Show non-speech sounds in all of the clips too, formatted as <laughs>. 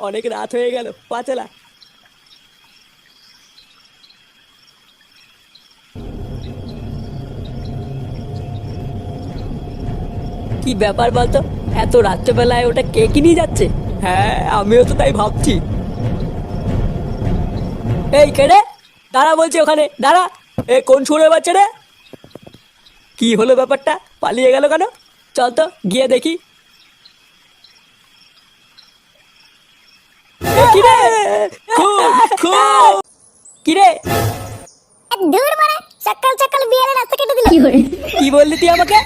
অনেক রাত হয়ে গেল পাচলা কি ব্যাপার বলতো? এত রাত্রেবেলায় ওটা কে কি নিয়ে যাচ্ছে? হ্যাঁ আমিও তো তাই ভাবছি। এই, কে রে? দাঁড়া বলছি ওখানে, দাঁড়া। এ, কোন সুরে বাচ্চা রে? কি হলো ব্যাপারটা? পালিয়ে গেল কেন? চল তো, গিয়ে দেখি এ, কি রে খুব খুব কি রে দূর মারা সকাল সকাল বিয়ের রাস্তা কেটে দিল। কি বললি তুই আমাকে?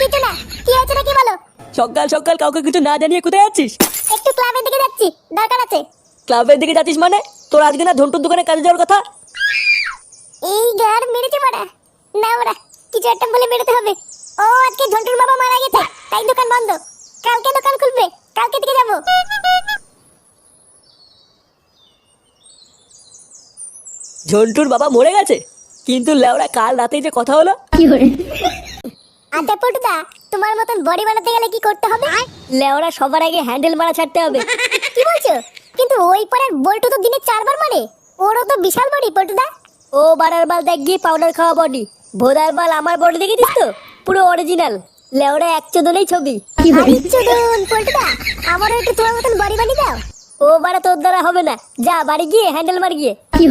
কিছু না কি হয়েছে নাকি বলো? সকাল সকাল কাউকে কিছু না জানিয়ে কোথায় যাচ্ছিস? একটু ক্লাবের দিকে যাচ্ছি দরকার আছে। ক্লাবের দিকে যাচ্ছিস মানে? তোর আজকে না ঝন্টুর দোকানে কাজে যাওয়ার কথা? এই গার মেরেছে মারা। না মারা কিছু একটা বলে বেরোতে হবে। ও আজকে ঝন্টুর বাবা মারা গেছে তাই দোকান বন্ধ। কালকে দোকান খুলবে কালকে থেকে যাব। ঝন্টুর বাবা মরে গেছে। কিন্তু লেওরা কাল রাতেই যে কথা হলো। আচ্ছা পটুদা তোমার মতন বডি বানাতে গেলে কি করতে হবে? লেওরা সবার আগে হ্যান্ডেল মারা ছাড়তে হবে। কি বলছো? কিন্তু ওই পরের বল্টু তো দিনে চারবার মারে। ওরও তো বিশাল বডি পটুদা। ও বারার বাল দেখ গিয়ে পাউডার খাওয়া বডি। ভোদার বাল আমার বডি দেখেছিস তো? পুরো অরিজিনাল লেওরা এক চোদনেই ছবি। চোদন পল্টুদা আমারও একটু তোমার মতন বডি বানিয়ে দাও। ও বারা তোর দ্বারা হবে না। যা বাড়ি গিয়ে হ্যান্ডেল মার গিয়ে। আরে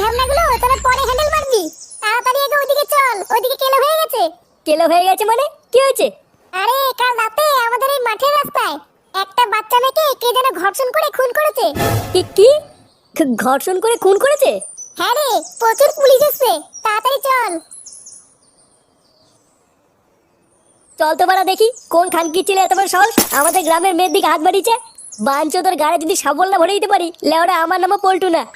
ঢামনাগুলো তোরা পরে হ্যান্ডেল মারবি। তাড়াতাড়ি আগে ওইদিকে চল ওইদিকে কেলো হয়ে গেছে। কেলো হয়ে গেছে মানে? কি হয়েছে? আরে কাল রাতে আমাদের এই মাঠের রাস্তায় একটা বাচ্চা মেয়েকে কে যেন ঘর্ষণ করে খুন করেছে। কি কি? ঘর্ষণ করে খুন করেছে? হ্যাঁ রে প্রচুর পুলিশ এসছে। তাড়াতাড়ি চল। চল তো বাড়া দেখি কোন খানকি ছিল এত বড় সাহস? আমাদের গ্রামের মেয়ের দিকে হাত বাড়িয়েছে। বাঞ্চোদের গাড়ি যদি সাবল না ভরে দিতে পারি, লেওরা আমার নামও পল্টু না।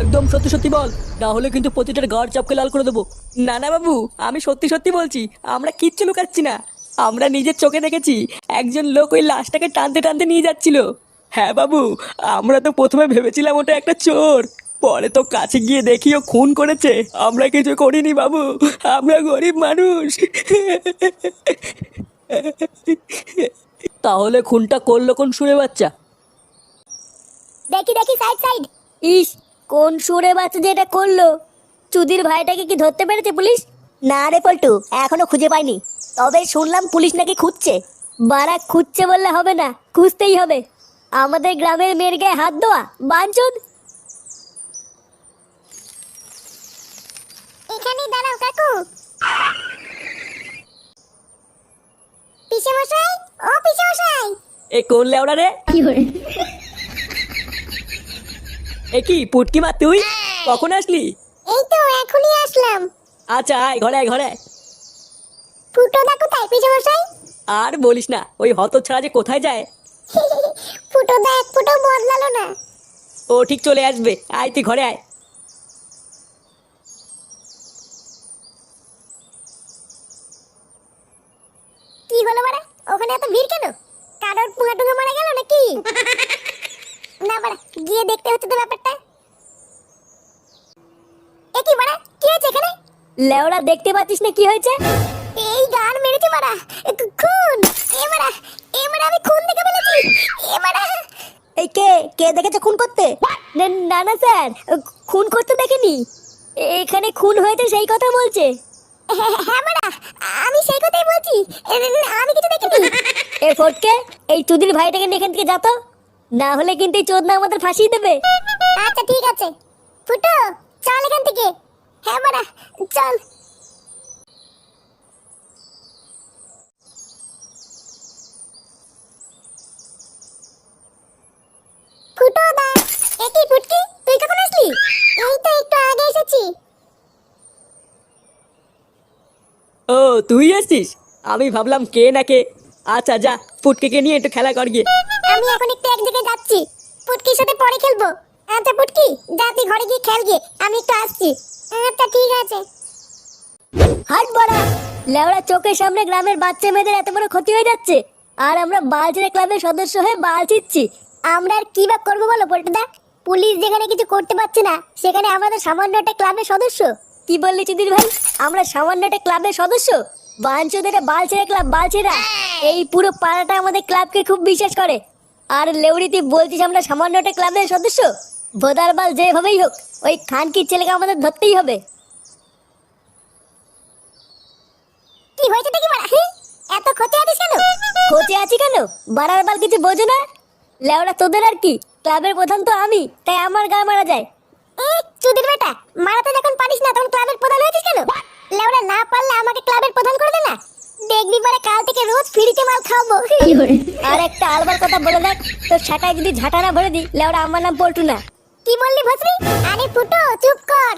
একদম সত্যি সত্যি বল, না হলে কিন্তু প্রতিটার গাড় চাপকে লাল করে দেবো। না না বাবু, আমি সত্যি সত্যি বলছি, আমরা কিচ্ছু লুকাচ্ছি না। আমরা নিজের চোখে দেখেছি, একজন লোক ওই লাশটাকে টানতে টানতে নিয়ে যাচ্ছিল। হ্যাঁ বাবু, আমরা তো প্রথমে ভেবেছিলাম ওটা একটা চোর। পরে তো কাছে গিয়ে দেখি ও খুন করেছে। আমরা কিছু করিনি বাবু, আমরা গরিব মানুষ। <laughs> তাহলে খুনটা করল কোন সুরে বাচ্চা? দেখি দেখি সাইড সাইড ইস কোন সুরে বাচ্চা যে এটা করল? চুদির ভাইটাকে কি ধরতে পেরেছে পুলিশ? না রে পল্টু এখনও খুঁজে পাইনি। তবে শুনলাম পুলিশ নাকি খুঁজছে। বারা খুঁজছে বললে হবে না খুঁজতেই হবে। আমাদের গ্রামের মেয়ের গায়ে হাত দেওয়া বাঞ্চুদ এখানে দাঁড়াও কাকু। পিছে মশাই ও পিছে মশাই এ কোন লেওড়া রে? এ কি পুটকি মা তুই? কখন আসলি? এই তো এখনই আসলাম। আচ্ছা আয় ঘরে আয় ঘরে। আয়। ফুটো দা কোথায় পিছে মশাই আর বলিস না ওই হত ছাড়া যে কোথায় যায়? <laughs> ফুটো দা এক ফুটো বদলালো না। ও ঠিক চলে আসবে আয় তুই ঘরে আয়। কি হলো বাড়া ওখানে এত ভিড় কেন? কারোর পুঙ্গা টুঙ্গা মারা গেল নাকি? না বাড়া গিয়ে দেখতে হচ্ছে তো ব্যাপারটা। এ কি বাড়া কি হয়েছে এখানে? লেওড়া দেখতে পাচ্ছিস না কি হয়েছে? এই গান মেরেছে মারা খুন। এ মারা এ মারা আমি খুন দেখে ফেলেছি। এ মারা। এই কে কে দেখেছে খুন করতে? না না স্যার খুন করতে দেখেনি। এখানে খুন হয়েছে সেই কথা বলছে। হ্যাঁ মারা আমি সেই কথাই বলছি। আমি কিছু দেখিনি। <laughs> এ ফটকে এই চুদির ভাইটাকে নিয়ে এখান থেকে যা তো। না হলে কিন্তু এই চোদনা আমাদের ফাঁসিয়ে দেবে। আচ্ছা ঠিক আছে। ফুটো চল এখান থেকে। হ্যাঁ মারা চল ফুটো দা একই ফুটকি তুই কখন আসলি এই তো একটু আগে এসেছি ও তুই আসছিস আমি ভাবলাম কে না কে। আচ্ছা যা পুটকে নিয়ে একটু খেলা কর গিয়ে। আমি এখন একটু এক জায়গায় যাচ্ছি। পুটকির সাথে পরে খেলব। আচ্ছা পুটকি যা তুই ঘরে গিয়ে খেল গিয়ে। আমি একটু আসছি। আচ্ছা ঠিক আছে। হাট বড়া লেওড়া চোখের সামনে গ্রামের বাচ্চা মেয়েদের এত বড় ক্ষতি হয়ে যাচ্ছে। আর আমরা বালচিরা ক্লাবের সদস্য হয়ে বাল ছিচ্ছি আমরা আর কি বা করব বলো পল্টুদা? পুলিশ যেখানে কিছু করতে পারছে না সেখানে আমাদের সামান্য একটা ক্লাবের সদস্য। কি বললি চিদির ভাই? আমরা সামান্য একটা ক্লাবের সদস্য। বাঞ্চোদের বালছেরা ক্লাব বালছেরা এই পুরো পাড়াটা আমাদের ক্লাবকে খুব বিশ্বাস করে। আর লেউড়ি তুই বলছিস আমরা সামান্য একটা ক্লাবের সদস্য? ভোদার বাল যেভাবেই হোক ওই খানকির ছেলেকে আমাদের ধরতেই হবে। কি হয়েছে দেখি মারা? এত ক্ষতি আছিস কেন? ক্ষতি আছি কেন? বাড়ার বাল কিছু বোঝো না? লেওড়া তোদের আর কি? ক্লাবের প্রধান তো আমি তাই আমার গা মারা যায়। চুদির বেটা, মারাতে যখন পারিস না, তখন ক্লাবের প্রধান হয়েছিস কেন? লেওড়া না পারলে আমাকে ক্লাবের প্রধান করে দে না। দেখবি পরে কাল থেকে রোজ ফ্রিতে মাল খাওয়াবো আর একটা আলবার কথা বলে দেখ, তোর ছাটায় যদি ঝাঁটা না ভরে দি লেওড়া আমার নাম পল্টু না। কি বললি ভস্রী আরে ফুটো, চুপ কর।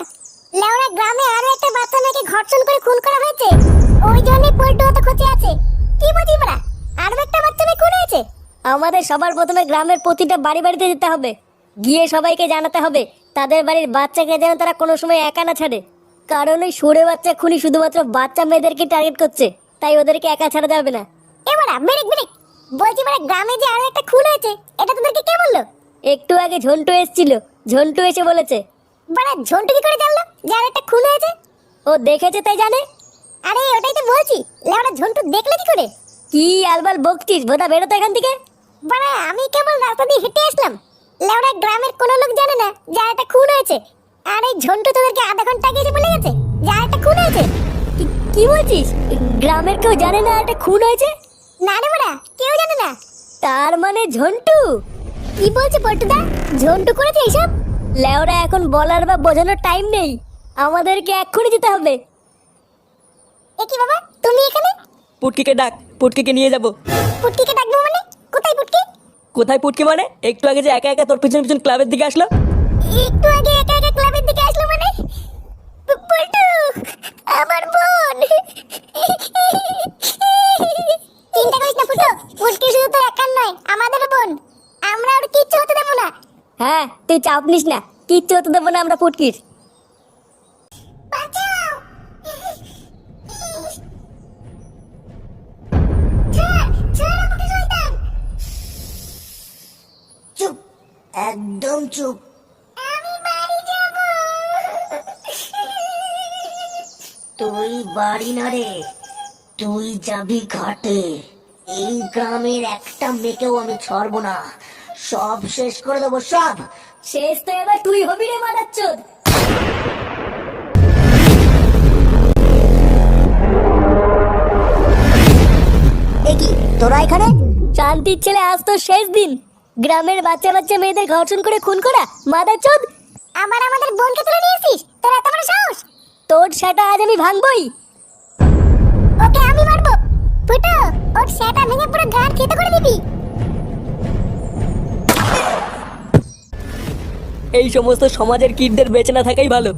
লেওড়া গ্রামে আরও একটা বাচ্চা মেয়েকে ঘর্ষণ করে খুন করা হয়েছে। ওই জন্যই পল্টু অত খোঁজে আছে। কি বলছিস বড়া আরও একটা বাচ্চা মেয়ে খুন হয়েছে? আমাদের সবার প্রথমে গ্রামের প্রতিটা বাড়ি বাড়িতে যেতে হবে। গিয়ে সবাইকে জানাতে হবে। তাদের বাড়ির বাচ্চাকে যেন তারা কোনো সময় একা না ছাড়ে। কারণ ওই সুরে বাচ্চা খুনি শুধুমাত্র বাচ্চা মেয়েদেরকে টার্গেট করছে। তাই ওদেরকে একা ছাড়া যাবে না। এবারা ব্রেক ব্রেক বলছি মানে গ্রামে যে আরও একটা খুন হয়েছে এটা তোদেরকে কে বলল? একটু আগে ঝন্টু এসেছিল। ঝন্টু এসে বলেছে। বাড়া ঝন্টু কি করে জানলো যে আর একটা খুন হয়েছে? ও দেখেছে তাই জানে। আরে ওটাই তো বলছি লেওড়া ঝন্টু দেখলে কি করে? কি আলবাল বকছিস বোধা বেরোতো এখান থেকে। বাড়া আমি কেবল রাস্তা দিয়ে হেঁটে আসলাম। লেওড়া গ্রামের কোনো লোক জানে না যে একটা খুন হয়েছে। আর এই ঝন্টু তোদেরকে আধা ঘণ্টা আগে এসে বলে গেছে? যে একটা খুন হয়েছে। কি- বলছিস? গ্রামের কেউ জানে না একটা খুন হয়েছে? না রে বড়া কেউ জানে না। তার মানে ঝন্টু। কি বলছে পল্টুদা? ঝন্টু করেছে এইসব? লেওরা এখন বলার বা বোঝানোর টাইম নেই। আমাদেরকে এক্ষুনি যেতে হবে। এ কি বাবা তুমি এখানে? পুটকিকে ডাক পুটকিকে নিয়ে যাব। পুটকিকে ডাকবো মানে? কোথায় পুটকি? কোথায় পুটকি মানে? একটু আগে যে একা একা তোর পিছন পিছন ক্লাবের দিকে আসলো? একটু আগে একা একা ক্লাবের দিকে আসলো মানে? পল্টু, আমার বোন। চিন্তা করিস না ফুটো পুটকি শুধু তো একার নয়, আমাদেরও বোন। আমরা আর কিচ্ছু হতে দেবো না। হ্যাঁ তুই চাপ নিস না, কিচ্ছু হতে দেবো না আমরা পুটকির। একদম চুপ। তুই বাড়ি না রে তুই যাবি ঘাটে। এই গ্রামের একটা মেয়েকেও আমি ছাড়বো না। সব শেষ করে দেবো সব। শেষ তো এবার তুই হবি রে মাদাচ্চোদ তোরা এখানে? শান্তির ছেলে আজ তো শেষ দিন। গ্রামের বাচ্চা বাচ্চা মেয়েদের ঘর্ষণ করে খুন করা? মাদাচ্চোদ আমার আমাদের বোনকে তুলে নিয়েছিস তোর এত বড় সাহস? তোর সেটা আজ আমি ভাঙবই। ওকে আমি মারবো। ফুটো ওর সেটা ভেঙে পুরো গাড় খেতে করে দিবি। এই সমস্ত সমাজের কিডদের বেঁচে না থাকাই ভালো।